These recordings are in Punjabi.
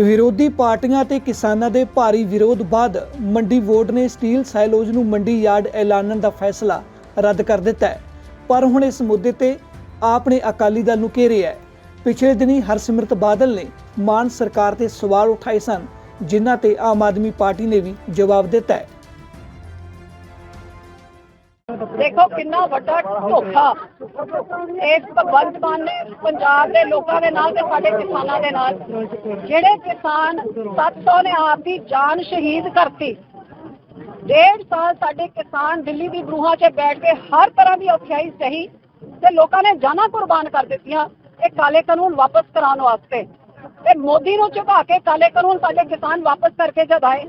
ਵਿਰੋਧੀ ਪਾਰਟੀਆਂ ਤੇ ਕਿਸਾਨਾਂ ਦੇ ਭਾਰੀ ਵਿਰੋਧ ਬਾਅਦ ਮੰਡੀ ਬੋਰਡ ਨੇ ਸਟੀਲ ਸਾਇਲੋਜ਼ ਨੂੰ ਮੰਡੀ ਯਾਰਡ ਐਲਾਨਣ ਦਾ ਫੈਸਲਾ ਰੱਦ ਕਰ ਦਿੱਤਾ ਹੈ। ਪਰ ਹੁਣ ਇਸ ਮੁੱਦੇ ਤੇ ਆਪ ਨੇ ਅਕਾਲੀ ਦਲ ਨੂੰ ਘੇਰਿਆ ਹੈ। ਪਿਛਲੇ ਦਿਨੀ ਹਰਸਿਮਰਤ ਬਾਦਲ ਨੇ ਮਾਨ ਸਰਕਾਰ ਤੇ ਸਵਾਲ ਉਠਾਏ ਸਨ, ਜਿਨ੍ਹਾਂ ਤੇ ਆਮ ਆਦਮੀ ਪਾਰਟੀ ਨੇ ਵੀ ਜਵਾਬ ਦਿੱਤਾ ਹੈ। ਦੇਖੋ ਕਿੰਨਾ ਵੱਡਾ ਧੋਖਾ। ਇਸ ਭਗਵੰਤ ਮਾਨ ਨੇ ਪੰਜਾਬ ਦੇ ਲੋਕਾਂ ਦੇ ਨਾਲ ਤੇ ਸਾਡੇ ਕਿਸਾਨਾਂ ਦੇ ਨਾਲ। ਜਿਹੜੇ ਕਿਸਾਨ 700 ਨੇ ਆਪ ਦੀ ਜਾਨ ਸ਼ਹੀਦ ਕਰਤੀ। ਡੇਢ ਸਾਲ ਸਾਡੇ ਕਿਸਾਨ ਦਿੱਲੀ ਦੀ ਬਰੂਹਾਂ 'ਚ ਬੈਠ ਕੇ ਹਰ ਤਰ੍ਹਾਂ ਦੀ ਔਖਿਆਈ ਸਹੀ ਤੇ ਲੋਕਾਂ ਨੇ ਜਾਨਾਂ ਕੁਰਬਾਨ ਕਰ ਦਿੱਤੀਆਂ ਇਹ ਕਾਲੇ ਕਾਨੂੰਨ ਵਾਪਸ ਕਰਾਉਣ ਵਾਸਤੇ। ਤੇ ਮੋਦੀ ਨੂੰ ਝੁਕਾ ਕੇ ਕਾਲੇ ਕਾਨੂੰਨ ਸਾਡੇ ਕਿਸਾਨ ਵਾਪਸ ਕਰਕੇ ਜਦਾਏ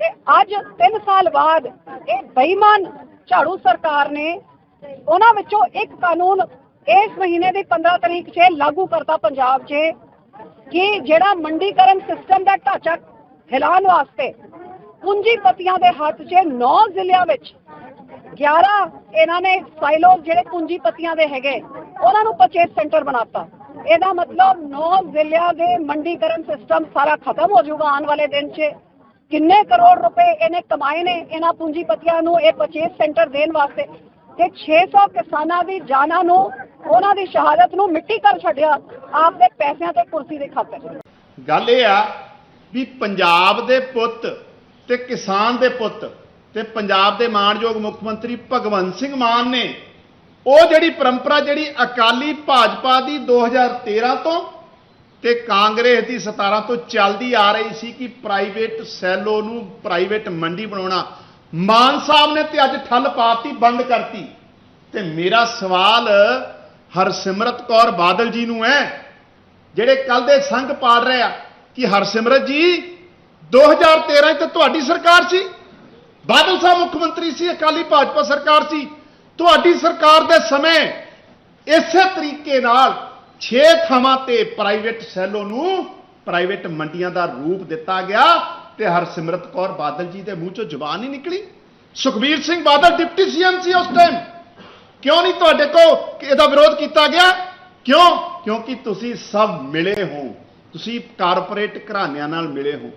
ਤੇ ਅੱਜ 3 ਸਾਲ ਬਾਅਦ ਇਹ ਬੇਈਮਾਨ ਝਾੜੂ ਸਰਕਾਰ ਨੇ ਉਹਨਾਂ ਵਿੱਚੋਂ ਇੱਕ ਕਾਨੂੰਨ ਇਸ ਮਹੀਨੇ ਦੀ 15 ਤਰੀਕ 'ਚ ਲਾਗੂ ਕਰਤਾ ਪੰਜਾਬ 'ਚ ਕਿ ਜਿਹੜਾ ਮੰਡੀਕਰਨ ਸਿਸਟਮ ਦਾ ਢਾਂਚਾ ਹਿਲਾਉਣ ਵਾਸਤੇ ਪੂੰਜੀਪਤੀਆਂ ਦੇ ਹੱਥ 'ਚ 9 ਜ਼ਿਲ੍ਹਿਆਂ ਵਿੱਚ 11 ਇਹਨਾਂ ਨੇ ਸਾਈਲੋ ਜਿਹੜੇ ਪੂੰਜੀਪਤੀਆਂ ਦੇ ਹੈਗੇ, ਉਹਨਾਂ ਨੂੰ ਪਰਚੇਸ ਸੈਂਟਰ ਬਣਾਤਾ। ਇਹਦਾ ਮਤਲਬ 9 ਜ਼ਿਲ੍ਹਿਆਂ ਦੇ ਮੰਡੀਕਰਨ ਸਿਸਟਮ ਸਾਰਾ ਖਤਮ ਹੋ ਜਾਊਗਾ ਆਉਣ ਵਾਲੇ ਦਿਨ 'ਚ। ਕਿੰਨੇ ਕਰੋੜ ਰੁਪਏ ਇਹਨੇ ਕਮਾਏ ਨੇ ਇਹਨਾਂ ਪੂੰਜੀਪਤੀਆਂ ਨੂੰ ਇਹ ਪਰਚੇਸ ਸੈਂਟਰ ਦੇਣ ਵਾਸਤੇ। ਤੇ 600 ਕਿਸਾਨਾਂ ਦੀ ਜਾਨਾਂ ਨੂੰ, ਉਹਨਾਂ ਦੀ ਸ਼ਹਾਦਤ ਨੂੰ ਮਿੱਟੀ ਕਰ ਛੱਡਿਆ, ਆਪਦੇ ਪੈਸਿਆਂ ਤੇ ਕੁਰਸੀ ਦੇ ਖਾਤਰ। ਗੱਲ ਇਹ ਆ ਵੀ ਪੰਜਾਬ ਦੇ ਪੁੱਤ ਤੇ ਕਿਸਾਨ ਦੇ ਪੁੱਤ ਤੇ ਪੰਜਾਬ ਦੇ ਮਾਣਯੋਗ ਮੁੱਖ ਮੰਤਰੀ ਭਗਵੰਤ ਸਿੰਘ ਮਾਨ ਨੇ ਉਹ ਜਿਹੜੀ ਪਰੰਪਰਾ ਜਿਹੜੀ ਅਕਾਲੀ ਭਾਜਪਾ ਦੀ 2013 ਤੋਂ ਤੇ ਕਾਂਗਰਸ ਦੀ 17 ਤੋਂ ਚੱਲਦੀ ਆ ਰਹੀ ਸੀ ਕਿ ਪ੍ਰਾਈਵੇਟ ਸੈਲੋ ਨੂੰ ਪ੍ਰਾਈਵੇਟ ਮੰਡੀ ਬਣਾਉਣਾ। ਮਾਨ ਸਾਹਿਬ ਨੇ ਤੇ ਅੱਜ ਠੱਲ ਪਾਤੀ, ਬੰਦ ਕਰਤੀ। ਤੇ ਮੇਰਾ ਸਵਾਲ ਹਰਸਿਮਰਤ ਕੌਰ ਬਾਦਲ ਜੀ ਨੂੰ ਹੈ, ਜਿਹੜੇ ਕੱਲ ਦੇ ਸੰਘ ਪਾੜ ਰਹੇ ਆ, ਕਿ ਹਰਸਿਮਰਤ ਜੀ 2013 ਚ ਤੁਹਾਡੀ ਸਰਕਾਰ ਸੀ? ਬਾਦਲ ਸਾਹਿਬ ਮੁੱਖ ਮੰਤਰੀ ਸੀ, ਅਕਾਲੀ ਭਾਜਪਾ ਸਰਕਾਰ ਸੀ। ਤੁਹਾਡੀ ਸਰਕਾਰ ਦੇ ਸਮੇਂ ਇਸੇ ਤਰੀਕੇ ਨਾਲ 6 ਥਾਵਾਂ ਤੇ ਪ੍ਰਾਈਵੇਟ ਸੈਲੋ ਨੂੰ ਪ੍ਰਾਈਵੇਟ ਮੰਡੀਆਂ ਦਾ ਰੂਪ ਦਿੱਤਾ ਗਿਆ ਤੇ ਹਰਸਿਮਰਤ ਕੌਰ ਬਾਦਲ ਜੀ ਦੇ ਮੂੰਹ ਚੋਂ ਜ਼ੁਬਾਨ ਹੀ ਨਿਕਲੀ। ਸੁਖਬੀਰ ਸਿੰਘ ਬਾਦਲ ਡਿਪਟੀ ਸੀਐਮ ਸੀ ਉਸ ਟਾਈਮ ਕਿਉਂ ਨਹੀਂ ਤੁਹਾਡੇ ਕੋ ਇਹਦਾ ਵਿਰੋਧ ਕੀਤਾ ਗਿਆ? ਕਿਉਂ? ਕਿਉਂਕਿ ਤੁਸੀਂ ਸਭ ਮਿਲੇ ਹੋ। ਤੁਸੀਂ ਕਾਰਪੋਰੇਟ ਘਰਾਣਿਆਂ ਨਾਲ ਮਿਲੇ ਹੋ।